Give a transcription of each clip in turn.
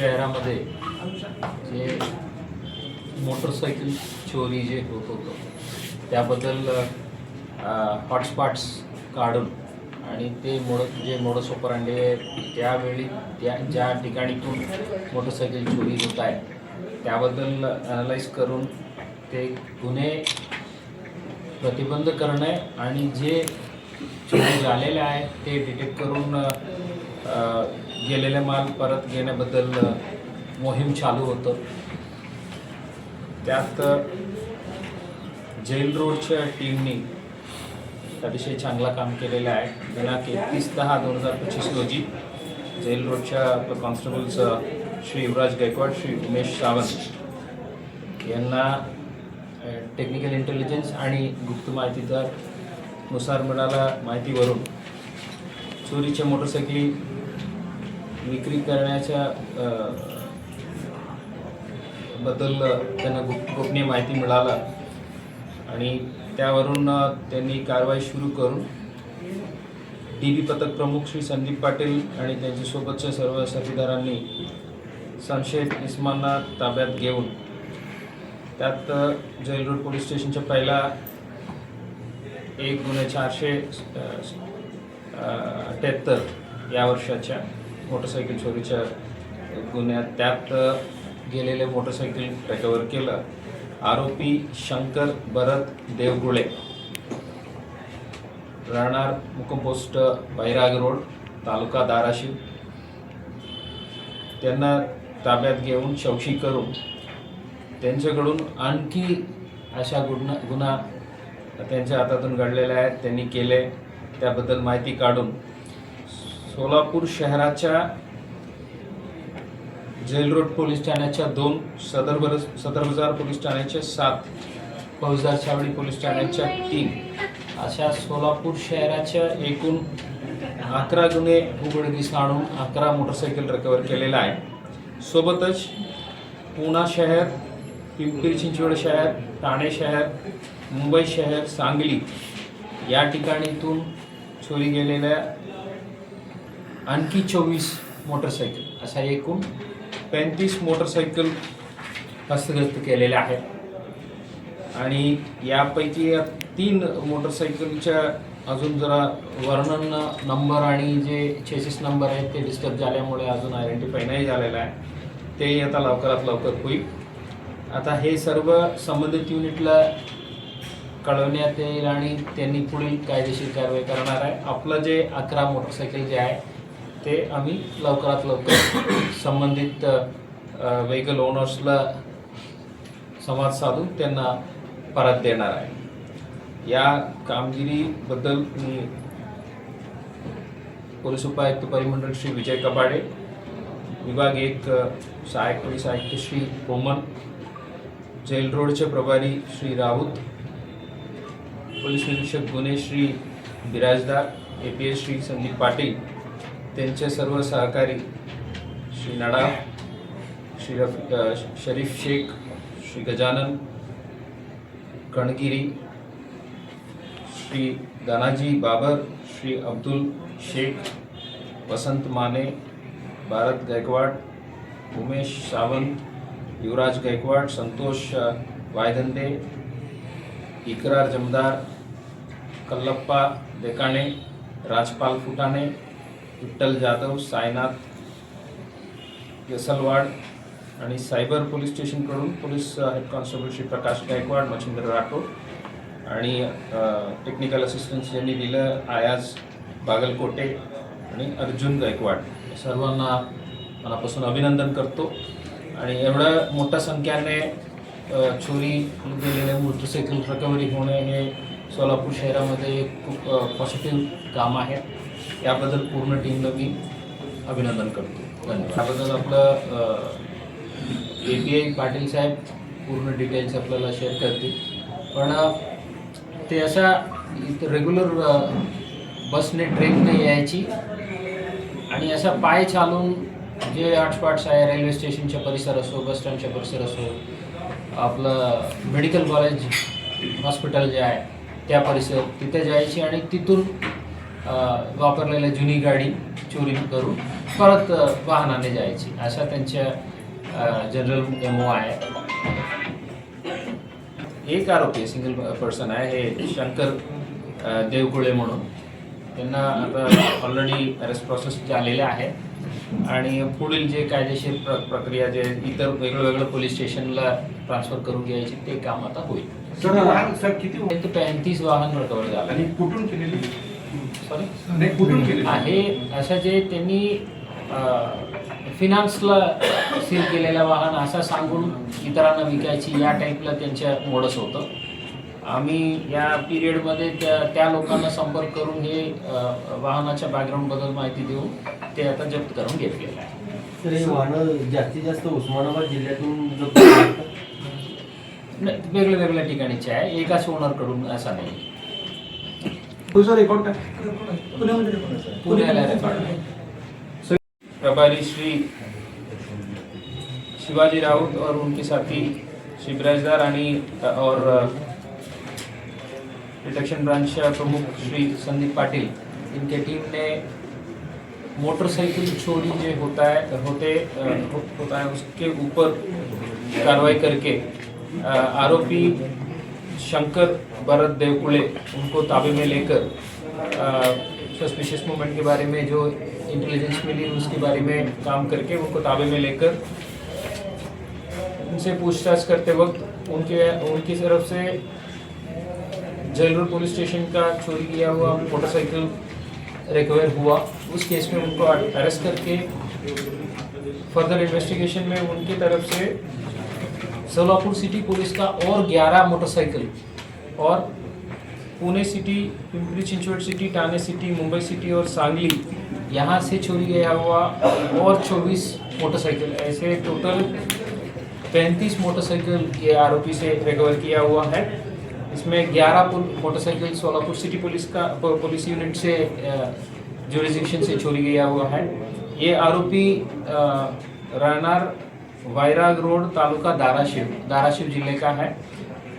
शहरामध्ये जे मोटरसायकल चोरी जे होत होतं त्याबद्दल हॉटस्पॉट्स काढून आणि ते मोड जे मोडसोपरांडे त्यावेळी त्या ज्या ठिकाणीतून मोटरसायकल चोरी होत आहे त्याबद्दल ॲनालाइज करून ते गुन्हे प्रतिबंध करणे आणि जे चोरी झालेले आहे ते डिटेक्ट करून गेलेले माल परत घेण्याबद्दल मोहीम चालू होतं. त्यात जेल रोडच्या टीमनी अतिशय चांगला काम केलेलं आहे. दिनांक एकतीस दहा दोन हजार पंचवीस रोजी जेल रोडच्या कॉन्स्टेबल्स श्री युवराज गायकवाड श्री उमेश सावंत यांना टेक्निकल इंटेलिजन्स आणि गुप्त माहितीदारनुसार मिळाला माहितीवरून. चोरीच्या मोटरसायकली विक्री करण्याच्या बद्दल त्यांना गुप गोपनीय माहिती मिळाला. आणि त्यावरून त्यांनी कारवाई सुरू करून डी बी पथक प्रमुख श्री संदीप पाटील आणि त्यांच्यासोबतच्या सर्व साथीदारांनी संशयित इस्मांना ताब्यात घेऊन त्यात जैल रोड पोलीस स्टेशनच्या पहिला एक गुन्हे चारशे अठ्ठ्याहत्तर या वर्षाच्या मोटरसायकल चोरीच्या गुन्ह्यात त्यात गेलेले मोटरसायकल रेकवर केलं. आरोपी शंकर भरत देवगुळे. राहणार मुक्काम बैराग रोड तालुका धाराशिव. त्यांना ताब्यात घेऊन चौकशी करून त्यांच्याकडून आणखी अशा गुन्हा गुन्हा त्यांच्या हातातून घडलेल्या आहेत. त्यांनी केले. त्याबद्दल माहिती काढून सोलापूर शहराच्या जेल रोड पोलीस ठाण्याच्या दोन सदर बर सदर बाजार पोलीस ठाण्याच्या सात फौजदार छावणी पोलीस ठाण्याच्या तीन. अशा सोलापूर शहराच्या एकूण अकरा गुन्हे उघडकीस आणून अकरा मोटरसायकल रिकवर केलेला आहे. सोबतच पुणा शहर पिंपरी चिंचवड शहर ठाणे शहर मुंबई शहर सांगली या ठिकाणीतून चोरी गेलेल्या आणखी चोवीस मोटरसायकल अशा एकूण पैंतीस मोटरसायकल हस्तग्रस्त केलेल्या आहेत. आणि यापैकी या तीन मोटरसायकलच्या अजून जरा वर्णन नंबर आणि जे चेसिस नंबर आहेत ते डिस्टर्ब झाल्यामुळे अजून आयडेंटिफाय नाही झालेलं आहे. ते आता लवकरात लवकर होईल. आता हे सर्व संबंधित युनिटला कळवण्यात येईल आणि त्यांनी पुढील कायदेशीर कारवाई करणार आहे. आपलं जे अकरा मोटरसायकल जे आहे ते आम्ही लवकरात लवकर संबंधित व्हेकल ओनर्सला संवाद साधून त्यांना परत देणार आहे. या कामगिरीबद्दल मी पोलीस उपायुक्त परिमंडळ श्री विजय कपाडे विभाग एक सहायक पोलीस आयुक्त श्री बोमन जेल रोडचे प्रभारी श्री राऊत पोलीस निरीक्षक गुन्हे Shri Birajdar A P S Shri Sandeep Patil त्यांचे सर्व सहकारी श्री नडा श्री रफी शरीफ शेख श्री गजानन कणगिरी श्री दानाजी बाबर श्री अब्दुल शेख वसंत माने भारत गायकवाड उमेश सावंत युवराज गायकवाड संतोष वायधंदे इकरार जमदार कल्लप्पा देकाणे राजपाल फुटाणे विठ्ठल जाधव सायनाथ यसलवाड आणि cyber police स्टेशनकडून police head constable Shri Prakash Gaikwad Machhindra Rathod आणि टेक्निकल असिस्टन्स यांनी दिलं आयाज बागलकोटे आणि अर्जुन गायकवाड. सर्वांना मनापासून अभिनंदन करतो. आणि एवढ्या मोठ्या संख्येने चोरी गेलेले मोटरसायकल रिकव्हरी होणे हे सोलापूर शहरामध्ये खूप पॉझिटिव्ह काम आहे. याबद्दल पूर्ण टीमला मी अभिनंदन करतो. धन्यवाद. त्याबद्दल आपलं ए पी आय पाटील साहेब पूर्ण डिटेल्स आपल्याला शेअर करतील. पण ते अशा रेग्युलर बसने ट्रेनने यायची आणि असा पाय चालून जे हॉटस्पॉट्स आहे रेल्वे स्टेशनच्या परिसर असो बस स्टँडच्या परिसर असो आपलं मेडिकल कॉलेज हॉस्पिटल जे आहे त्या परिसर तिथे जायची आणि तिथून वापरलेल्या जुनी गाडी चोरी करून परत वाहनाने जायची. अशा त्यांच्या जनरल एमओ आहे. एक आरोपी सिंगल पर्सन आहे. हे शंकर देवकुळे म्हणून. त्यांना आता ऑलरेडी अरेस्ट प्रोसेस झालेल्या आहे. आणि पुढील जे कायदेशीर प्र प्रक्रिया जे इतर वेगळं वेगळं पोलीस स्टेशनला ट्रान्सफर करून घ्यायची ते काम आता होईल. सर किती पैंतीस वाहन रिकवर झालं आणि कुठून केलेली? सॉरी कुठून आहे असं जे त्यांनी फिनान्सला सील केलेलं वाहन असं सांगून इतरांना विकायची या टाईपला त्यांच्या मोडस होतं. आम्ही या पिरियडमध्ये त्या त्या लोकांना संपर्क करून हे वाहनाच्या बॅकग्राऊंडबद्दल माहिती देऊन ते आता जप्त करून घेतलेलं आहे. तर हे वाहनं जास्तीत जास्त उस्मानाबाद जिल्ह्यातून जप्त वेगळ्या वेगळ्या ठिकाणीचे आहे. एकाच ओनरकडून असा नाही. तुझा रेकॉर्ड काय पुण्याला रेकॉर्ड आहे? प्रभारी श्री शिवाजी राउत और उनके साथी श्री ब्रजदार और डिटेक्शन ब्रांच प्रमुख श्री संदीप पाटिल इनके टीम ने मोटरसाइकिल चोरी जो होता है होते हो- होता है उसके ऊपर कार्रवाई करके आरोपी शंकर भरत देवकुले उनको ताबे में लेकर सस्पिशियस मूवमेंट के बारे में, जो इंटेलिजेंस मिली उसके बारे में काम करके उनको ताबे में लेकर, उनसे पूछताछ करते वक्त उनके, उनकी तरफ़ से जेल रोड पुलिस स्टेशन का चोरी किया हुआ मोटरसाइकिल रिकवर हुआ। उस केस में उनको अरेस्ट करके फर्दर इन्वेस्टिगेशन में उनकी तरफ़ से सोलापुर सिटी पुलिस का और 11 मोटरसाइकिल और Pune city Pimpri Chinchwad city Thane city Mumbai city और सांगली यहाँ से चोरी गया हुआ और 24 मोटरसाइकिल ऐसे टोटल 35 मोटरसाइकिल ये आरोपी से रिकवर किया हुआ है। इसमें 11 मोटरसाइकिल सोलापुर सिटी पुलिस का पुलिस यूनिट से जुरिस्डिक्शन से चोरी गया हुआ है। ये आरोपी अ, वायराग रोड तालुका धाराशिव धाराशिव ज़िले का है।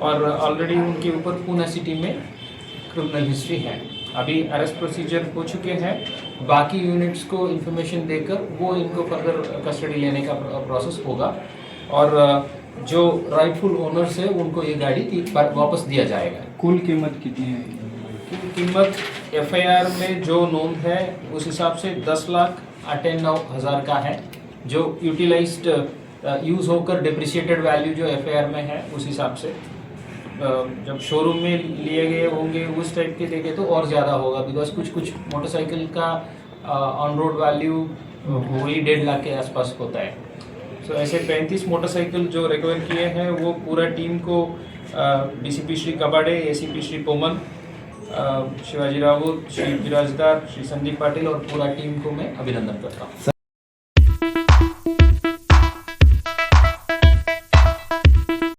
और ऑलरेडी उनके ऊपर पूना सिटी में क्रिमिनल हिस्ट्री है। अभी अरेस्ट प्रोसीजर हो चुके हैं। बाकी यूनिट्स को इन्फॉर्मेशन देकर वो इनको फर्दर कस्टडी लेने का प्रोसेस होगा। और जो राइटफुल ओनर्स है उनको ये गाड़ी वापस दिया जाएगा। कुल कीमत कितनी है? कीमत एफआईआर में जो नोंद है उस हिसाब से दस लाख अट्ठानवे हज़ार का है। जो यूटिलाइज्ड यूज़ होकर डिप्रिशिएटेड वैल्यू जो एफआईआर में है उस हिसाब से। जब शोरूम में लिए गए होंगे उस टाइप के देखे तो और ज़्यादा होगा बिकॉज़ कुछ कुछ मोटरसाइकिल का ऑन रोड वैल्यू वही डेढ़ लाख के आसपास होता है। सो so, ऐसे पैंतीस मोटरसाइकिल जो रिकवर किए हैं वो पूरा टीम को डीसीपी श्री कबाडे एसीपी श्री पोमन शिवाजी रावत श्री विराजदार श्री संदीप पाटिल और पूरा टीम को मैं अभिनंदन करता हूँ।